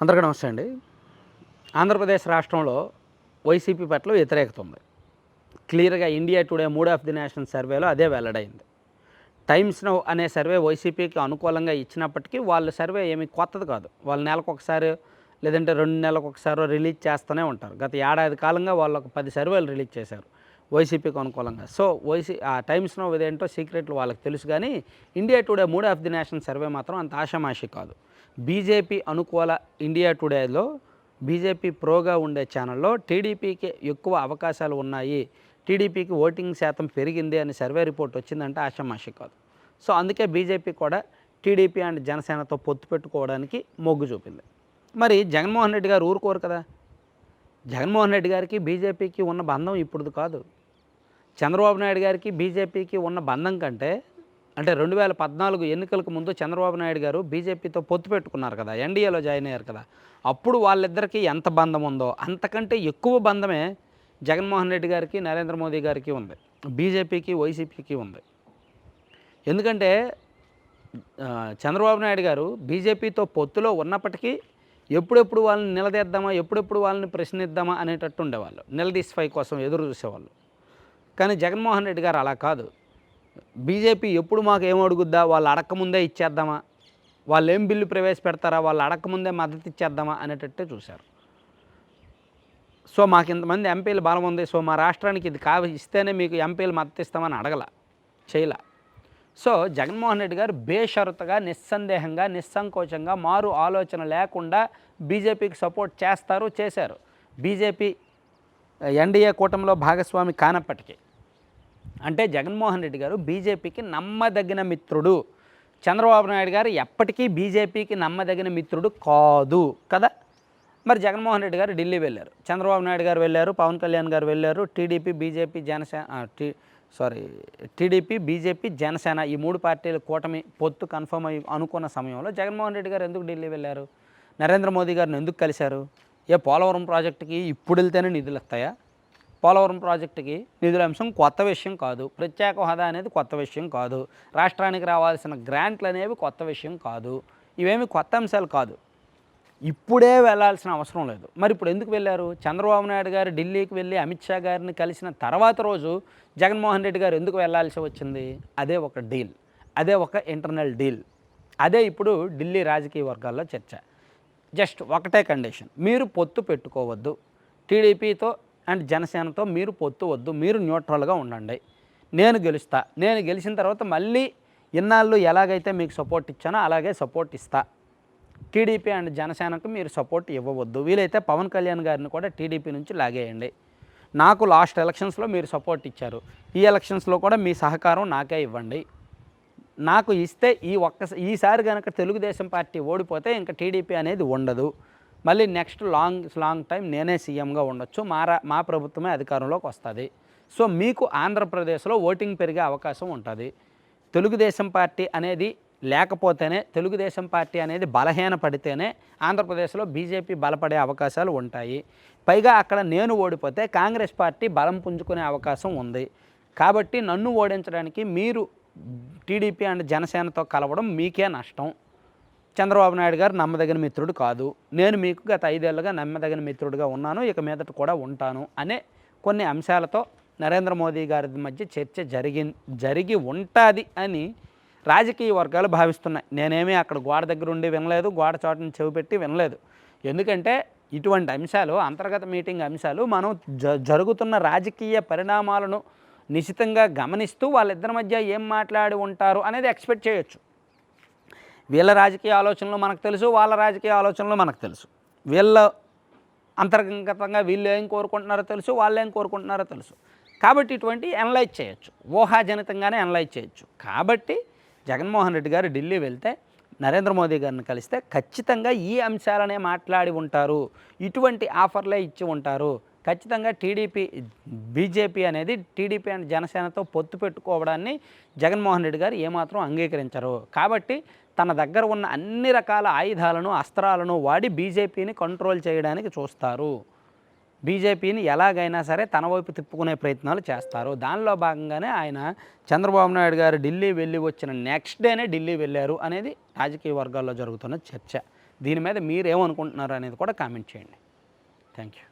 అందరికీ నమస్తే అండి. ఆంధ్రప్రదేశ్ రాష్ట్రంలో వైసీపీ పట్ల వ్యతిరేకత ఉంది. క్లియర్గా India Today mood of the nation సర్వేలో అదే వెల్లడైంది టైమ్స్ నౌ అనే సర్వే వైసీపీకి అనుకూలంగా ఇచ్చినప్పటికీ వాళ్ళ సర్వే ఏమి కొత్తది కాదు. వాళ్ళు నెలకు ఒకసారి లేదంటే రెండు నెలలకు ఒకసారి రిలీజ్ చేస్తూనే ఉంటారు. గత ఏడాది కాలంగా వాళ్ళు ఒక పది సర్వేలు రిలీజ్ చేశారు. వైసీపీకి అనుకూలంగా సో వైసీ ఆ టైమ్స్ నో ఇదేంటో సీక్రెట్లు వాళ్ళకి తెలుసు కానీ India Today mood of the nation survey మాత్రం అంత ఆషమాషి కాదు. బీజేపీ అనుకూల ఇండియా టుడేలో బీజేపీ ప్రోగా ఉండే ఛానల్లో టీడీపీకి ఎక్కువ అవకాశాలు ఉన్నాయి. టీడీపీకి ఓటింగ్ శాతం పెరిగింది అని సర్వే రిపోర్ట్ వచ్చిందంటే ఆషమాషి కాదు. సో అందుకే బీజేపీ కూడా టీడీపీ అండ్ జనసేనతో పొత్తు పెట్టుకోవడానికి మొగ్గు చూపింది. మరి జగన్మోహన్ రెడ్డి గారు ఊరుకోరు కదా? జగన్మోహన్ రెడ్డి గారికి బీజేపీకి ఉన్న బంధం ఇప్పుడు కాదు. చంద్రబాబు నాయుడు గారికి బీజేపీకి ఉన్న బంధం కంటే అంటే రెండు వేల పద్నాలుగు ఎన్నికలకు ముందు చంద్రబాబు నాయుడు గారు బీజేపీతో పొత్తు పెట్టుకున్నారు కదా ఎన్డీఏలో జాయిన్ అయ్యారు కదా అప్పుడు వాళ్ళిద్దరికీ ఎంత బంధం ఉందో అంతకంటే ఎక్కువ బంధమే జగన్మోహన్ రెడ్డి గారికి నరేంద్ర మోదీ గారికి ఉంది బీజేపీకి వైసీపీకి ఉంది. ఎందుకంటే చంద్రబాబు నాయుడు గారు బీజేపీతో పొత్తులో ఉన్నప్పటికీ ఎప్పుడెప్పుడు వాళ్ళని నిలదీద్దామా ఎప్పుడెప్పుడు వాళ్ళని ప్రశ్నిద్దామా అనేటట్టు ఉండేవాళ్ళు నిలదీసిఫై కోసం ఎదురు చూసేవాళ్ళు. కానీ జగన్మోహన్ రెడ్డి గారు అలా కాదు. బీజేపీ ఎప్పుడు మాకు ఏం అడుగుద్దా? వాళ్ళు అడక్కముందే ఇచ్చేద్దామా? వాళ్ళు ఏం బిల్లు ప్రవేశపెడతారా? వాళ్ళు అడక్కముందే మద్దతు ఇచ్చేద్దామా అనేటట్టే చూశారు. సో మాకు ఇంతమంది ఎంపీలు బలం ఉంది. సో మా రాష్ట్రానికి ఇది కావ ఇస్తేనే మీకు ఎంపీలు మద్దతు ఇస్తామని అడగల చేయలా. సో జగన్మోహన్ రెడ్డి గారు బేషరతుగా నిస్సందేహంగా నిస్సంకోచంగా మారు ఆలోచన లేకుండా బీజేపీకి సపోర్ట్ చేస్తారు చేశారు. బీజేపీ ఎన్డీఏ కూటమిలో భాగస్వామి కానప్పటికీ. అంటే జగన్మోహన్ రెడ్డి గారు బీజేపీకి నమ్మదగిన మిత్రుడు. చంద్రబాబు నాయుడు గారు ఎప్పటికీ బీజేపీకి నమ్మదగిన మిత్రుడు కాదు కదా? మరి జగన్మోహన్ రెడ్డి గారు ఢిల్లీ వెళ్ళారు. చంద్రబాబు నాయుడు గారు వెళ్ళారు పవన్ కళ్యాణ్ గారు వెళ్ళారు TDP BJP Janasena T sorry TDP BJP Janasena ఈ మూడు పార్టీల కూటమి పొత్తు కన్ఫర్మ్ అయ్యి అనుకున్న సమయంలో జగన్మోహన్ రెడ్డి గారు ఎందుకు ఢిల్లీ వెళ్ళారు? నరేంద్ర మోదీ గారిని ఎందుకు కలిశారు? ఏ పోలవరం ప్రాజెక్టుకి ఇప్పుడు వెళ్తేనే నిధులు వస్తాయా? పోలవరం ప్రాజెక్టుకి నిధుల అంశం కొత్త విషయం కాదు. ప్రత్యేక హోదా అనేది కొత్త విషయం కాదు. రాష్ట్రానికి రావాల్సిన గ్రాంట్లు అనేవి కొత్త విషయం కాదు. ఇవేమి కొత్త అంశాలు కాదు. ఇప్పుడే వెళ్ళాల్సిన అవసరం లేదు. మరి ఇప్పుడు ఎందుకు వెళ్ళారు? చంద్రబాబు నాయుడు గారు ఢిల్లీకి వెళ్ళి అమిత్ షా గారిని కలిసిన తర్వాత రోజు జగన్మోహన్ రెడ్డి గారు ఎందుకు వెళ్ళాల్సి వచ్చింది? అదే ఒక డీల్. అదే ఒక ఇంటర్నల్ డీల్. అదే ఇప్పుడు ఢిల్లీ రాజకీయ వర్గాల్లో చర్చ. జస్ట్ ఒకటే కండిషన్. మీరు పొత్తు పెట్టుకోవద్దు. టీడీపీతో అండ్ జనసేనతో మీరు పొత్తు వద్దు మీరు న్యూట్రల్గా ఉండండి. నేను గెలుస్తా. నేను గెలిచిన తర్వాత మళ్ళీ ఇన్నాళ్ళు ఎలాగైతే మీకు సపోర్ట్ ఇచ్చానో అలాగే సపోర్ట్ ఇస్తా. టీడీపీ అండ్ జనసేనకు మీరు సపోర్ట్ ఇవ్వవద్దు. వీలైతే పవన్ కళ్యాణ్ గారిని కూడా టీడీపీ నుంచి లాగేయండి. నాకు లాస్ట్ ఎలక్షన్స్లో మీరు సపోర్ట్ ఇచ్చారు. ఈ ఎలక్షన్స్లో కూడా మీ సహకారం నాకే ఇవ్వండి. నాకు ఇస్తే ఈ ఒక్క ఈసారి కనుక తెలుగుదేశం పార్టీ ఓడిపోతే ఇంకా టీడీపీ అనేది ఉండదు. మళ్ళీ నెక్స్ట్ లాంగ్ లాంగ్ టైం నేనే సీఎంగా ఉండొచ్చు. మా రా మా ప్రభుత్వమే అధికారంలోకి వస్తుంది. సో మీకు ఆంధ్రప్రదేశ్లో ఓటింగ్ పెరిగే అవకాశం ఉంటుంది. తెలుగుదేశం పార్టీ అనేది లేకపోతేనే తెలుగుదేశం పార్టీ అనేది బలహీన పడితేనే ఆంధ్రప్రదేశ్లో బీజేపీ బలపడే అవకాశాలు ఉంటాయి. పైగా అక్కడ నేను ఓడిపోతే కాంగ్రెస్ పార్టీ బలం పుంజుకునే అవకాశం ఉంది. కాబట్టి నన్ను ఓడించడానికి మీరు టీడీపీ అండ్ జనసేనతో కలవడం మీకే నష్టం. చంద్రబాబు నాయుడు గారు నమ్మదగిన మిత్రుడు కాదు. నేను మీకు గత ఐదేళ్ళుగా నమ్మదగిన మిత్రుడిగా ఉన్నాను. ఇక మీదట కూడా ఉంటాను అనే కొన్ని అంశాలతో నరేంద్ర మోదీ గారి మధ్య చర్చ జరిగి జరిగి ఉంటుంది అని రాజకీయ వర్గాలు భావిస్తున్నాయి. నేనేమీ అక్కడ గోడ దగ్గర ఉండి వినలేదు. గోడ చోటను చెవిపెట్టి వినలేదు. ఎందుకంటే ఇటువంటి అంశాలు అంతర్గత మీటింగ్ అంశాలు మనం జ జరుగుతున్న రాజకీయ పరిణామాలను నిశితంగా గమనిస్తూ వాళ్ళిద్దరి మధ్య ఏం మాట్లాడి ఉంటారు అనేది ఎక్స్పెక్ట్ చేయొచ్చు. వీళ్ళ రాజకీయ ఆలోచనలు మనకు తెలుసు వాళ్ళ రాజకీయ ఆలోచనలు మనకు తెలుసు. వీళ్ళ అంతర్గతంగా వీళ్ళు ఏం కోరుకుంటున్నారో తెలుసు వాళ్ళు ఏం కోరుకుంటున్నారో తెలుసు. కాబట్టి ఇటువంటి అనలైజ్ చేయొచ్చు. ఊహాజనితంగానే అనలైజ్ చేయొచ్చు. కాబట్టి జగన్మోహన్ రెడ్డి గారు ఢిల్లీ వెళ్తే నరేంద్ర మోదీ గారిని కలిస్తే ఖచ్చితంగా ఈ అంశాలనే మాట్లాడి ఉంటారు. ఇటువంటి ఆఫర్లే ఇచ్చి ఉంటారు. ఖచ్చితంగా టీడీపీ బీజేపీ అనేది టీడీపీ అండ్ జనసేనతో పొత్తు పెట్టుకోవడాన్ని జగన్మోహన్ రెడ్డి గారు ఏమాత్రం అంగీకరించరు. కాబట్టి తన దగ్గర ఉన్న అన్ని రకాల ఆయుధాలను అస్త్రాలను వాడి బీజేపీని కంట్రోల్ చేయడానికి చూస్తారు. బీజేపీని ఎలాగైనా సరే తన వైపు తిప్పుకునే ప్రయత్నాలు చేస్తారు. దానిలో భాగంగానే ఆయన చంద్రబాబు నాయుడు గారు ఢిల్లీ వెళ్ళి వచ్చిన నెక్స్ట్ డేనే ఢిల్లీ వెళ్ళారు అనేది రాజకీయ వర్గాల్లో జరుగుతున్న చర్చ. దీని మీద మీరేమనుకుంటున్నారు అనేది కూడా కామెంట్ చేయండి. Thank you